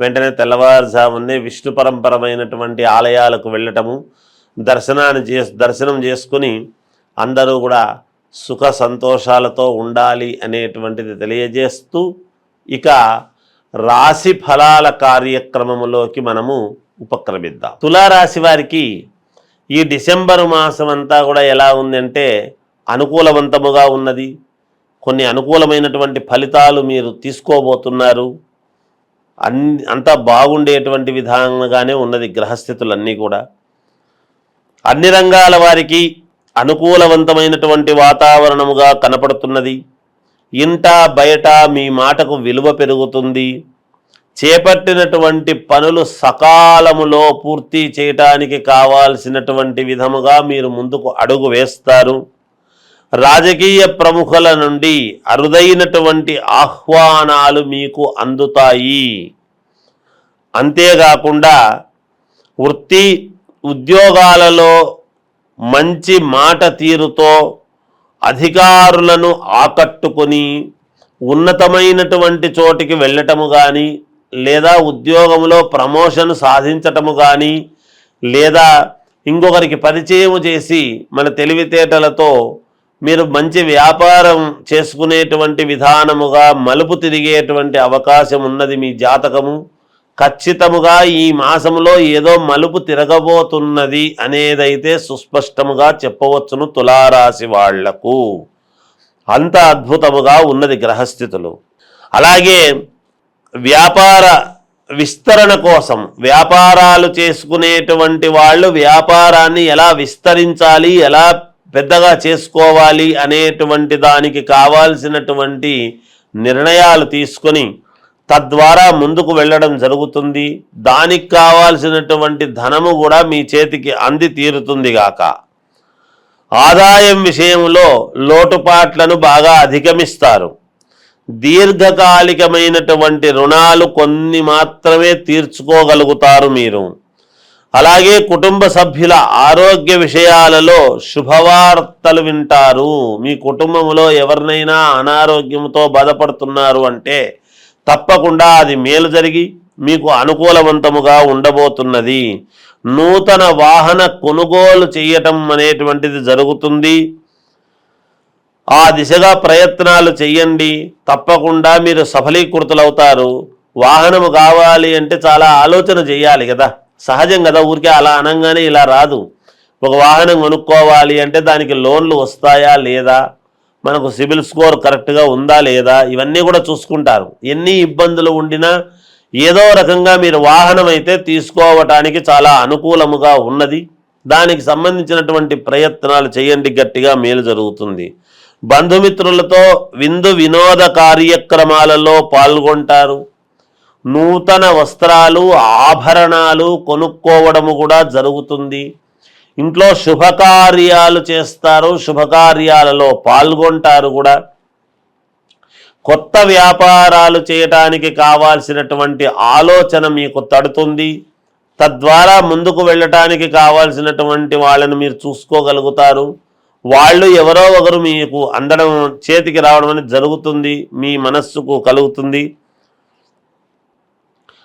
వెంటనే తెల్లవారుజామునే విష్ణు పరంపరమైనటువంటి ఆలయాలకు వెళ్ళటము దర్శనాన్ని చే దర్శనం చేసుకుని అందరూ కూడా సుఖ సంతోషాలతో ఉండాలి అనేటువంటిది తెలియజేస్తూ ఇక రాశి ఫలాల కార్యక్రమములోకి మనము ఉపక్రమిద్దాం. తులారాశి వారికి ఈ డిసెంబరు మాసం అంతా కూడా ఎలా ఉందంటే అనుకూలవంతముగా ఉన్నది. కొన్ని అనుకూలమైనటువంటి ఫలితాలు మీరు తీసుకోబోతున్నారు. అన్ అంతా బాగుండేటువంటి విధానంగానే ఉన్నది గ్రహస్థితులన్నీ కూడా. అన్ని రంగాల వారికి అనుకూలవంతమైనటువంటి వాతావరణముగా కనపడుతున్నది. ఇంట బయట మీ మాటకు విలువ పెరుగుతుంది. చేపట్టినటువంటి పనులు సకాలములో పూర్తి చేయటానికి కావాల్సినటువంటి విధముగా మీరు ముందుకు అడుగు వేస్తారు. రాజకీయ ప్రముఖుల నుండి అరుదైనటువంటి ఆహ్వానాలు మీకు అందుతాయి. అంతేకాకుండా వృత్తి ఉద్యోగాలలో మంచి మాట తీరుతో అధికారులను ఆకట్టుకొని ఉన్నతమైనటువంటి చోటికి వెళ్ళటము కానీ లేదా ఉద్యోగంలో ప్రమోషన్ సాధించటము కానీ లేదా ఇంకొకరికి పరిచయం చేసి మన తెలివితేటలతో మీరు మంచి వ్యాపారం చేసుకునేటువంటి విధానముగా మలుపు తిరిగేటువంటి అవకాశం ఉన్నది మీ జాతకము. ఖచ్చితముగా ఈ మాసంలో ఏదో మలుపు తిరగబోతున్నది అనేదైతే సుస్పష్టముగా చెప్పవచ్చును తులారాశి వాళ్ళకు. అంత అద్భుతముగా ఉన్నది గ్రహస్థితులు. అలాగే వ్యాపార విస్తరణ కోసం వ్యాపారాలు చేసుకునేటువంటి వాళ్ళు వ్యాపారాన్ని ఎలా విస్తరించాలి ఎలా పెద్దగా చేసుకోవాలి అనేటువంటి దానికి కావాల్సినటువంటి నిర్ణయాలు తీసుకొని తద్వారా ముందుకు వెళ్ళడం జరుగుతుంది. దానికి కావాల్సినటువంటి ధనము కూడా మీ చేతికి అంది తీరుతుంది గాక. ఆదాయం విషయంలో లోటుపాట్లను బాగా అధిగమిస్తారు. దీర్ఘకాలికమైనటువంటి రుణాలు కొన్ని మాత్రమే తీర్చుకోగలుగుతారు మీరు. అలాగే కుటుంబ సభ్యుల ఆరోగ్య విషయాలలో శుభవార్తలు వింటారు. మీ కుటుంబంలో ఎవరినైనా అనారోగ్యంతో బాధపడుతున్నారు అంటే తప్పకుండా అది మేలు జరిగి మీకు అనుకూలవంతముగా ఉండబోతున్నది. నూతన వాహన కొనుగోలు చేయటం అనేటువంటిది జరుగుతుంది. ఆ దిశగా ప్రయత్నాలు చెయ్యండి తప్పకుండా మీరు సఫలీకృతులవుతారు. వాహనము కావాలి అంటే చాలా ఆలోచన చేయాలి కదా. సహజం కదా ఊరికే అలా అనగానే ఇలా రాదు. ఒక వాహనం కొనుక్కోవాలి అంటే దానికి లోన్లు వస్తాయా లేదా? మనకు సిబిల్ స్కోర్ కరెక్ట్గా ఉందా లేదా? ఇవన్నీ కూడా చూసుకుంటారు. ఎన్ని ఇబ్బందులు ఉండినా ఏదో రకంగా మీరు వాహనం అయితే తీసుకోవటానికి చాలా అనుకూలముగా ఉన్నది. దానికి సంబంధించినటువంటి ప్రయత్నాలు చేయండి గట్టిగా మేలు జరుగుతుంది. బంధుమిత్రులతో విందు వినోద కార్యక్రమాలలో పాల్గొంటారు. నూతన వస్త్రాలు ఆభరణాలు కొనుక్కోవడము కూడా జరుగుతుంది. ఇంట్లో శుభకార్యాలు చేస్తారు శుభకార్యాలలో పాల్గొంటారు కూడా. కొత్త వ్యాపారాలు చేయటానికి కావాల్సినటువంటి ఆలోచన మీకు తడుతుంది. తద్వారా ముందుకు వెళ్ళటానికి కావాల్సినటువంటి వాళ్ళని మీరు చూసుకోగలుగుతారు. వాళ్ళు ఎవరో ఒకరు మీకు అందడం చేతికి రావడం అనేది జరుగుతుంది. మీ మనస్సుకు కలుగుతుంది.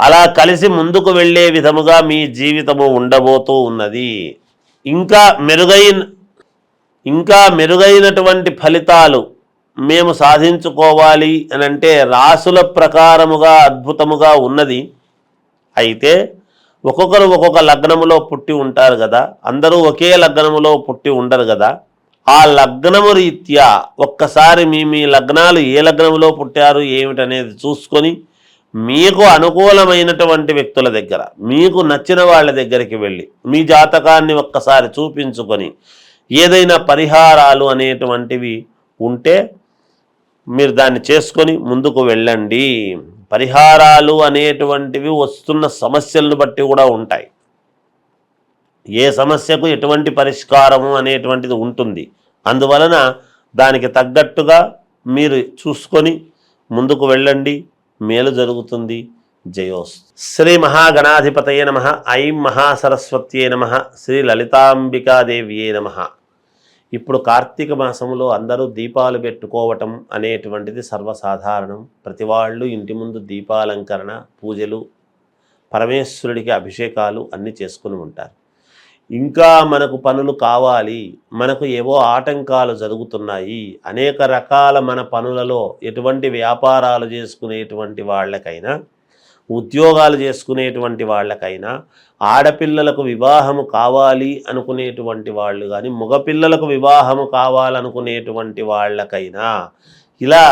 అలా కలిసి ముందుకు వెళ్ళే విధముగా మీ జీవితము ఉండబోతూ ఉన్నది. ఇంకా మెరుగైన ఇంకా మెరుగైనటువంటి ఫలితాలు మేము సాధించుకోవాలి అని అంటే రాసుల ప్రకారముగా అద్భుతముగా ఉన్నది. అయితే ఒక్కొక్కరు ఒక్కొక్క లగ్నములో పుట్టి ఉంటారు కదా అందరూ ఒకే లగ్నములో పుట్టి ఉండరు కదా. ఆ లగ్నము రీత్యా ఒక్కసారి మీ మీ లగ్నాలు ఏ లగ్నములో పుట్టారు ఏమిటనేది చూసుకొని మీకు అనుకూలమైనటువంటి వ్యక్తుల దగ్గర మీకు నచ్చిన వాళ్ళ దగ్గరికి వెళ్ళి మీ జాతకాన్ని ఒక్కసారి చూపించుకొని ఏదైనా పరిహారాలు అనేటువంటివి ఉంటే మీరు దాన్ని చేసుకొని ముందుకు వెళ్ళండి. పరిహారాలు అనేటువంటివి వస్తున్న సమస్యలను బట్టి కూడా ఉంటాయి. ఏ సమస్యకు ఎటువంటి పరిష్కారము అనేటువంటిది ఉంటుంది. అందువలన దానికి తగ్గట్టుగా మీరు చూసుకొని ముందుకు వెళ్ళండి. మేలు జరుగుతుంది. జయోస్ శ్రీ మహాగణాధిపతయ నమ. ఐం మహాసరస్వత్యే నమ. శ్రీ లలితాంబికాదేవియే నమ. ఇప్పుడు కార్తీక మాసంలో అందరూ దీపాలు పెట్టుకోవటం అనేటువంటిది సర్వసాధారణం. ప్రతి వాళ్ళు ఇంటి ముందు దీపాలంకరణ పూజలు పరమేశ్వరుడికి అభిషేకాలు అన్నీ చేసుకుని ఉంటారు. ఇంకా మనకు పనులు కావాలి మనకు ఏవో ఆటంకాలు జరుగుతున్నాయి అనేక రకాల మన పనులలో ఎటువంటి వ్యాపారాలు చేసుకునేటువంటి వాళ్ళకైనా ఉద్యోగాలు చేసుకునేటువంటి వాళ్ళకైనా ఆడపిల్లలకు వివాహము కావాలి అనుకునేటువంటి వాళ్ళు కానీ మగపిల్లలకు వివాహము కావాలనుకునేటువంటి వాళ్ళకైనా ఇలా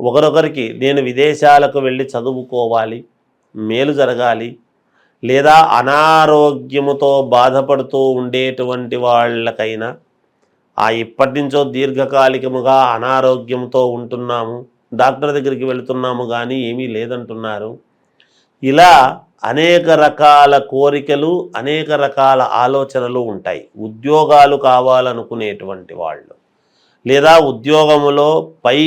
ఒకరొకరికి నేను విదేశాలకు వెళ్ళి చదువుకోవాలి మేలు జరగాలి లేదా అనారోగ్యముతో బాధపడుతూ ఉండేటువంటి వాళ్ళకైనా ఆ ఇప్పటి నుంచో దీర్ఘకాలికముగా అనారోగ్యంతో ఉంటున్నాము డాక్టర్ దగ్గరికి వెళుతున్నాము కానీ ఏమీ లేదంటున్నారు. ఇలా అనేక రకాల కోరికలు అనేక రకాల ఆలోచనలు ఉంటాయి. ఉద్యోగాలు కావాలనుకునేటువంటి వాళ్ళు. లేదా ఉద్యోగములో పై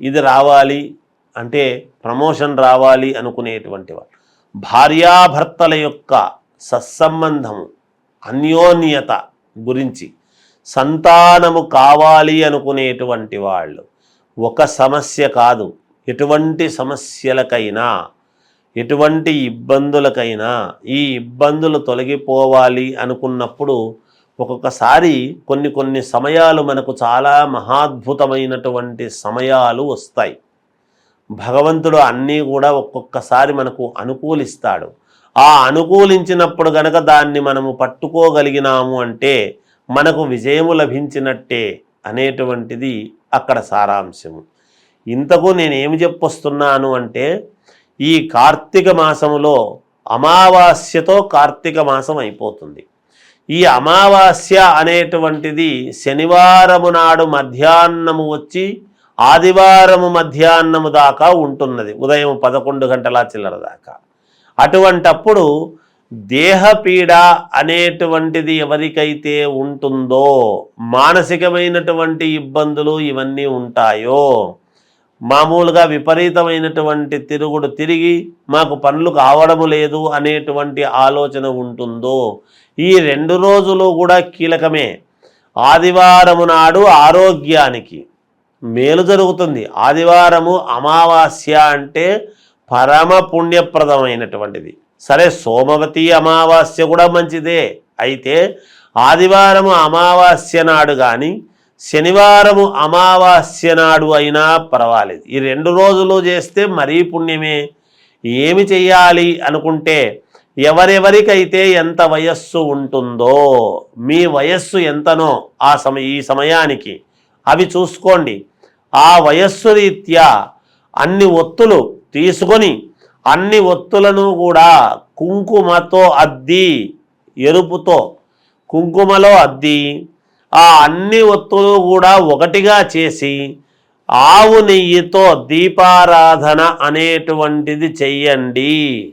ఇది రావాలి అంటే ప్రమోషన్ రావాలి అనుకునేటువంటి వాళ్ళు. భార్యాభర్తల యొక్క సత్సంబంధము అన్యోన్యత గురించి సంతానము కావాలి అనుకునేటువంటి వాళ్ళు ఒక సమస్య కాదు. ఎటువంటి సమస్యలకైనా ఎటువంటి ఇబ్బందులకైనా ఈ ఇబ్బందులు తొలగిపోవాలి అనుకున్నప్పుడు ఒక్కొక్కసారి కొన్ని కొన్ని సమయాలు మనకు చాలా మహాద్భుతమైనటువంటి సమయాలు వస్తాయి. భగవంతుడు అన్నీ కూడా ఒక్కొక్కసారి మనకు అనుకూలిస్తాడు. ఆ అనుకూలించినప్పుడు గనక దాన్ని మనము పట్టుకోగలిగినాము అంటే మనకు విజయము లభించినట్టే అనేటువంటిది అక్కడ సారాంశము. ఇంతకు నేనేమి చెప్పొస్తున్నాను అంటే ఈ కార్తీక మాసములో అమావాస్యతో కార్తీక మాసం అయిపోతుంది. ఈ అమావాస్య అనేటువంటిది శనివారము నాడు మధ్యాహ్నము వచ్చి ఆదివారము మధ్యాహ్నము దాకా ఉంటున్నది. ఉదయం పదకొండు గంటల చిల్లర దాకా. అటువంటప్పుడు దేహపీడ అనేటువంటిది ఎవరికైతే ఉంటుందో మానసికమైనటువంటి ఇబ్బందులు ఇవన్నీ ఉంటాయో మామూలుగా విపరీతమైనటువంటి తిరుగుడు తిరిగి మాకు పనులు కావడము లేదు అనేటువంటి ఆలోచన ఉంటుందో ఈ రెండు రోజులు కూడా కీలకమే. ఆదివారము నాడు ఆరోగ్యానికి మేలు జరుగుతుంది. ఆదివారము అమావాస్య అంటే పరమ పుణ్యప్రదమైనటువంటిది. సరే సోమవతి అమావాస్య కూడా మంచిదే. అయితే ఆదివారము అమావాస్య నాడు కానీ శనివారము అమావాస్య నాడు అయినా పర్వాలేదు. ఈ రెండు రోజులు చేస్తే మరీ పుణ్యమే. ఏమి చెయ్యాలి అనుకుంటే ఎవరెవరికైతే ఎంత వయస్సు ఉంటుందో మీ వయస్సు ఎంతనో ఆ సమయ ఈ సమయానికి అవి చూసుకోండి. ఆ వయస్సు రీత్యా అన్ని ఒత్తులు తీసుకొని అన్ని ఒత్తులను కూడా కుంకుమతో అద్ది ఎరుపుతో కుంకుమలో అద్ది ఆ అన్ని ఒత్తులు కూడా ఒకటిగా చేసి ఆవు నెయ్యితో దీపారాధన అనేటువంటిది చెయ్యండి.